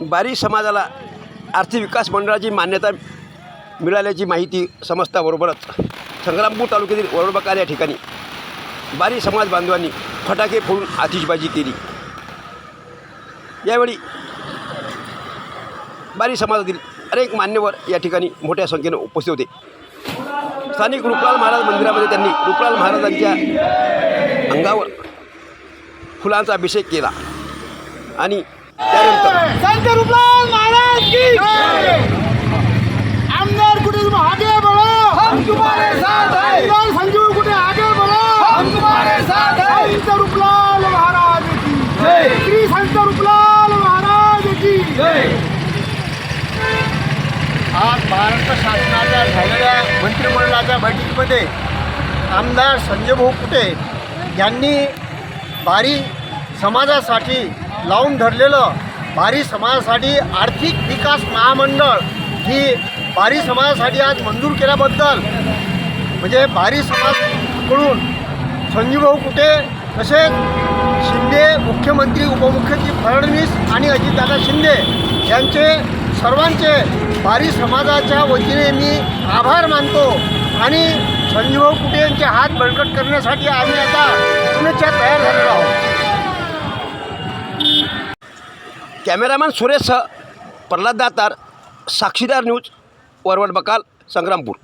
बारी समाजाला आर्थिक विकास मंडळाची मान्यता मिळाल्याची माहिती समजताबरोबरच संग्रामपूर तालुक्यातील वरोडबकार या ठिकाणी बारी समाज बांधवांनी फटाके फोडून आतिषबाजी केली. यावेळी बारी समाजातील अनेक मान्यवर या ठिकाणी मोठ्या संख्येनं उपस्थित होते. स्थानिक रुपलाल महाराज मंदिरामध्ये त्यांनी रुपलाल महाराजांच्या अंगावर फुलांचा अभिषेक केला आणि त्यानंतर संत रूपलाल महाराज की आमदार कुटे तुम आगे बढ़ो हम तुम्हारे संजीव कुटे आगे बढ़ो हम तुम्हारे साथ हैं संत रूपलाल महाराज की जय. श्री संत रूपलाल महाराज की जय. आज महाराष्ट्र शासनाच्या झालेल्या मंत्रिमंडळाच्या बैठकीमध्ये आमदार संजय भाऊ कुटे यांनी भारी समाजासाठी लावून धरलेलं भारी समाजासाठी आर्थिक विकास महामंडळ ही भारी समाजासाठी आज मंजूर केल्याबद्दल म्हणजे भारी समाजकडून संजीवभाऊ कुटे तसेच शिंदे मुख्यमंत्री उपमुख्यमंत्री फडणवीस आणि अजितदादा शिंदे यांचे सर्वांचे भारी समाजाच्या वतीने मी आभार मानतो आणि संजीवभाऊ कुटे यांचे हात बळकट करण्यासाठी आम्ही आता पुण्याच्या तयार झालेलो आहोत. कॅमेरामॅन सुरेश प्रल्हाद दातार साक्षीदार न्यूज वरवड बकाल संग्रामपूर.